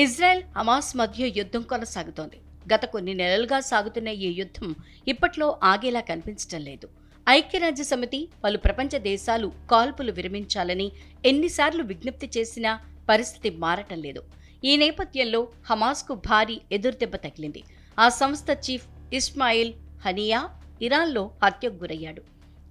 Israel Hamas మధ్య యుద్ధం కొనసాగుతోంది. గత కొన్ని నెలలుగా సాగుతున్న ఈ యుద్ధం ఇప్పట్లో ఆగేలా కనిపించటం లేదు. ఐక్యరాజ్య సమితి పలు ప్రపంచ దేశాలు కాల్పులు విరమించాలని ఎన్నిసార్లు విజ్ఞప్తి చేసినా పరిస్థితి మారటం లేదు. ఈ నేపథ్యంలో హమాస్కు భారీ ఎదురుదెబ్బ తగిలింది. ఆ సంస్థ చీఫ్ ఇస్మాయిల్ హనియా ఇరాన్లో హత్యకు గురయ్యాడు.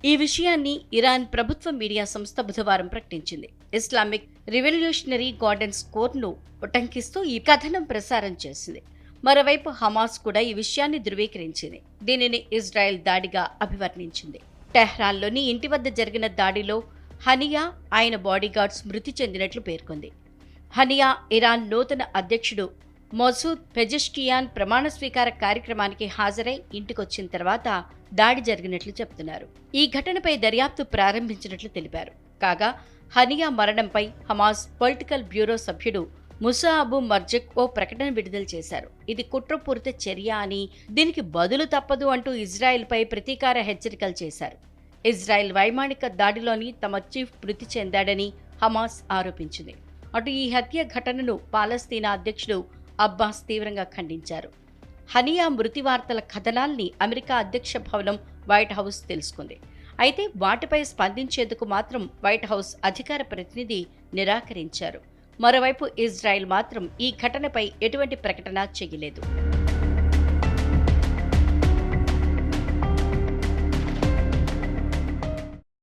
ఈ విషయాన్ని ఇరాన్ ప్రభుత్వ మీడియా సంస్థ బుధవారం ప్రకటించింది. ఇస్లామిక్ రివల్యూషనరీ గార్డెన్స్ కోర్ను ఉటంకిస్తూ ఈ కథనం ప్రసారం చేసింది. మరోవైపు హమాస్ కూడా ఈ విషయాన్ని ధృవీకరించింది. దీనిని ఇజ్రాయెల్ దాడిగా అభివర్ణించింది. టెహ్రాన్లోని ఇంటి వద్ద జరిగిన దాడిలో హనియా ఆయన బాడీగార్డ్స్ మృతి చెందినట్లు పేర్కొంది. హనియా ఇరాన్ నూతన అధ్యక్షుడు మసూద్ పెజెష్కియాన్ ప్రమాణ స్వీకార కార్యక్రమానికి హాజరై ఇంటికొచ్చిన తర్వాత దాడి జరిగినట్లు చెబుతున్నారు ఈ ఘటనపై దర్యాప్తు ప్రారంభించినట్లు తెలిపారు. కాగా హనియా మరణంపై హమాస్ పొలిటికల్ బ్యూరో సభ్యుడు ముసా అబు మర్జక్ ఓ ప్రకటన విడుదల చేశారు. ఇది కుట్రపూరిత చర్య అని దీనికి బదులు తప్పదు అంటూ ఇజ్రాయెల్పై ప్రతీకార హెచ్చరికలు చేశారు. ఇజ్రాయెల్ వైమానిక దాడిలోని తమ చీఫ్ మృతి చెందాడని హమాస్ ఆరోపించింది. అటు ఈ హత్య ఘటనను పాలస్తీనా అధ్యక్షుడు అబ్బాస్ తీవ్రంగా ఖండించారు. హనియా మృతి వార్తల కథనాల్ని అమెరికా అధ్యక్ష భవనం వైట్ హౌస్ తెలుసుకుంది. అయితే వాటిపై స్పందించేందుకు మాత్రం వైట్ హౌస్ అధికార ప్రతినిధి నిరాకరించారు. మరోవైపు ఇజ్రాయెల్ మాత్రం ఈ ఘటనపై ఎటువంటి ప్రకటన చేయలేదు.